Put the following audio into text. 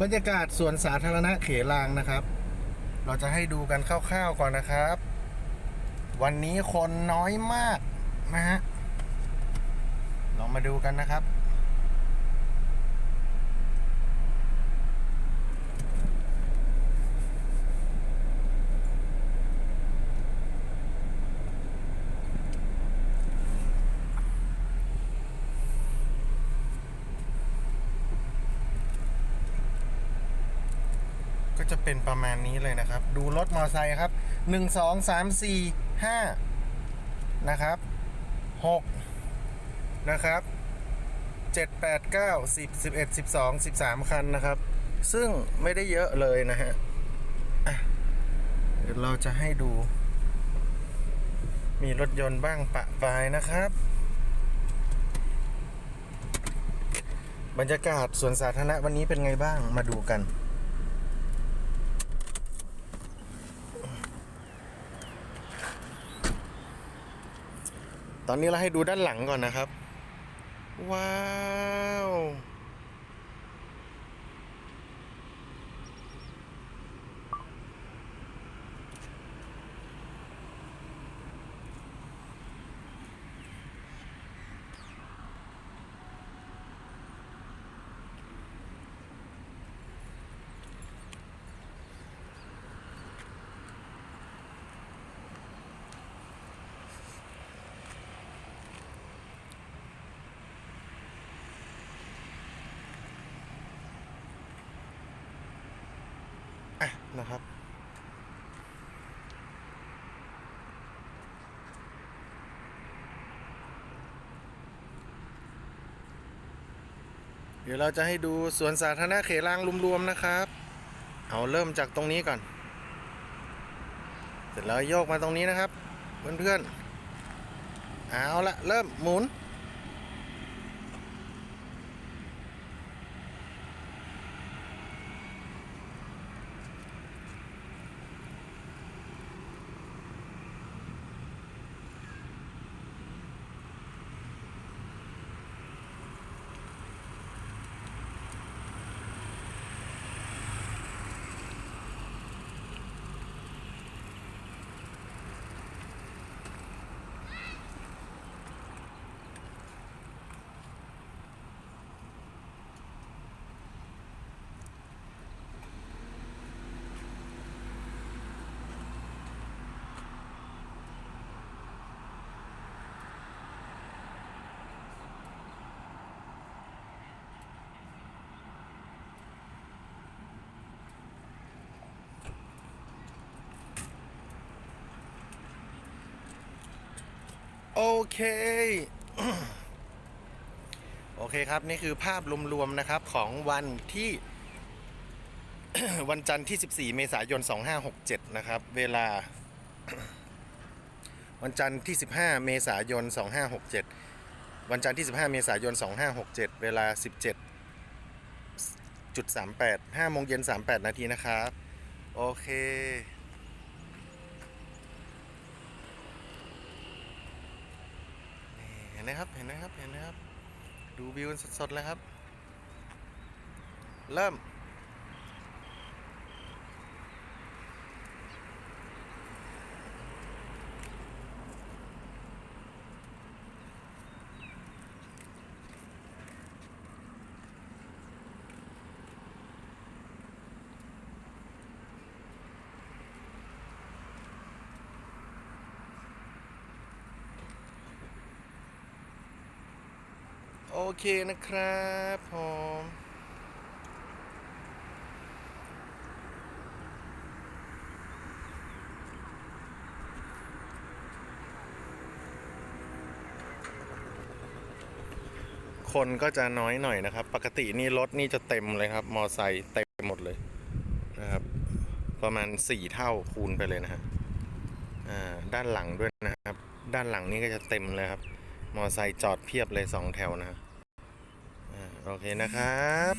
บรรยากาศสวนสาธารณะเขลางนะครับ เราจะให้ดูกันคร่าวๆก่อนนะครับ วันนี้คนน้อยมากนะฮะลองมาดูกันนะครับ ก็จะเป็นประมาณนี้เลยนะครับ ดูรถมอเตอร์ไซค์ครับหนึ่งสองสามสี่ห้านะครับหกนะครับเจ็ดแปดเก้าสิบสิบเอ็ดสิบสองสิบสามคันนะครับ ซึ่งไม่ได้เยอะเลยนะฮะเดี๋ยวเราจะให้ดู มีรถยนต์บ้างปะปายนะครับ บรรยากาศสวนสาธารณะวันนี้เป็นไงบ้างมาดูกัน ตอนนี้เราให้ดูด้านหลังก่อนนะครับ ว้าว อะ นะครับ เดี๋ยวเราจะให้ดูสวนสาธารณะเขลางรวมๆนะครับ เอาเริ่มจากตรงนี้ก่อน เสร็จแล้วโยกมาตรงนี้นะครับ เพื่อนๆ เอาละเริ่มหมุน โอเค โอเคครับ นี่คือภาพรวมๆนะครับของวันที่ วันจันทร์ที่ 14 เมษายน 2567 นะครับ เวลา วันจันทร์ที่ 15 เมษายน 2567 วันจันทร์ที่ 15 เมษายน 2567 เวลา 17.38 5โมงเย็น 38 นาทีนะครับ โอเค เห็นไหมครับ เห็นไหมครับ เห็นไหมครับ ดูวิวสดๆเลยครับ เริ่ม โอเคนะครับผมคนก็จะน้อยหน่อยนะครับ ปกตินี่รถนี่จะเต็มเลยครับ มอไซค์เต็มหมดเลยนะครับ ประมาณสี่เท่าคูณไปเลยนะฮะด้านหลังด้วยนะครับ ด้านหลังนี่ก็จะเต็มเลยครับ มอไซค์จอดเพียบเลยสองแถวนะฮะโอเคนะครับ